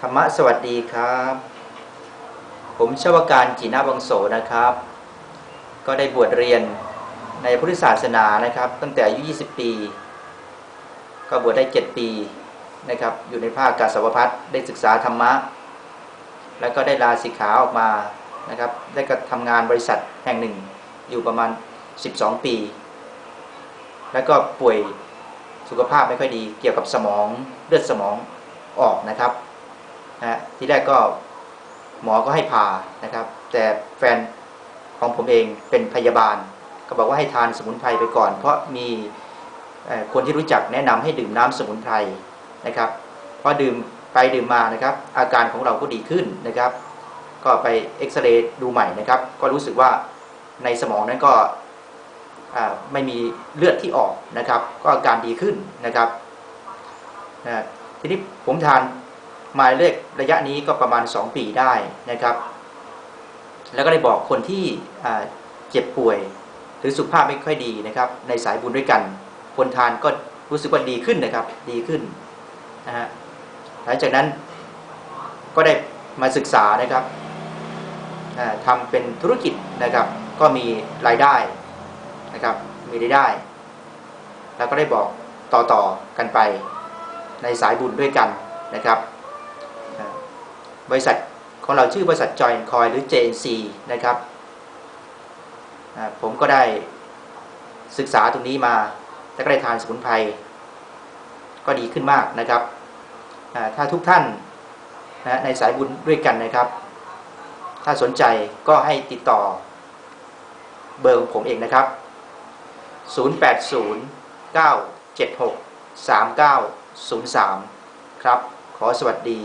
ธรรมะสวัสดีครับ ผมชาวการจีนาบังโสนะครับ ก็ได้บวชเรียนในพุทธศาสนานะครับ ตั้งแต่อายุ 20 ปี ก็บวชได้ 7 ปีนะครับ อยู่ในภาคกาสาวพัฒได้ศึกษาธรรมะ แล้วก็ได้ลาสิกขาออกมานะครับ ได้ก็ทำงานบริษัทแห่งหนึ่งอยู่ประมาณ 12 ปี แล้วก็ป่วยสุขภาพไม่ค่อยดีเกี่ยวกับสมองเลือดสมองออกนะครับ นะทีแรกก็หมอก็ให้ผ่านะครับ แต่แฟนของผมเองเป็นพยาบาล ก็บอกว่าให้ทานสมุนไพรไปก่อน เพราะมีคนที่รู้จักแนะนำให้ดื่มน้ำสมุนไพรนะครับพอดื่มไปดื่มมานะครับ อาการของเราก็ดีขึ้นนะครับ ก็ไปเอ็กซเรย์ดูใหม่นะครับ ก็รู้สึกว่าในสมองนั้นก็ไม่มีเลือดที่ออกนะครับ ก็อาการดีขึ้นนะครับทีนี้ผมทาน หมายเลขระยะนี้ก็ประมาณ 2 ปีได้นะครับ แล้วก็ได้บอกคนที่เจ็บป่วย หรือสุขภาพไม่ค่อยดีนะครับ ในสายบุญด้วยกัน คนทานก็รู้สึกว่าดีขึ้นนะครับ ดีขึ้นนะฮะหลังจากนั้นก็ได้มาศึกษานะครับอ่าทำเป็นธุรกิจนะครับ ก็มีรายได้นะครับ มีรายได้ แล้วก็ได้บอกต่อๆกันไปในสายบุญด้วยกันนะครับ บริษัทของเราชื่อบริษัท Join Coin หรือ JNC นะครับผมก็ได้ศึกษาตรงนี้มาแล้วก็ได้ทานสมุนไพรก็ดีขึ้นมากนะครับ ถ้าทุกท่านนะในสายบุญด้วยกันนะครับ ถ้าสนใจก็ให้ติดต่อเบอร์ของผมเองนะครับ 080 976 3903 ครับ ขอสวัสดี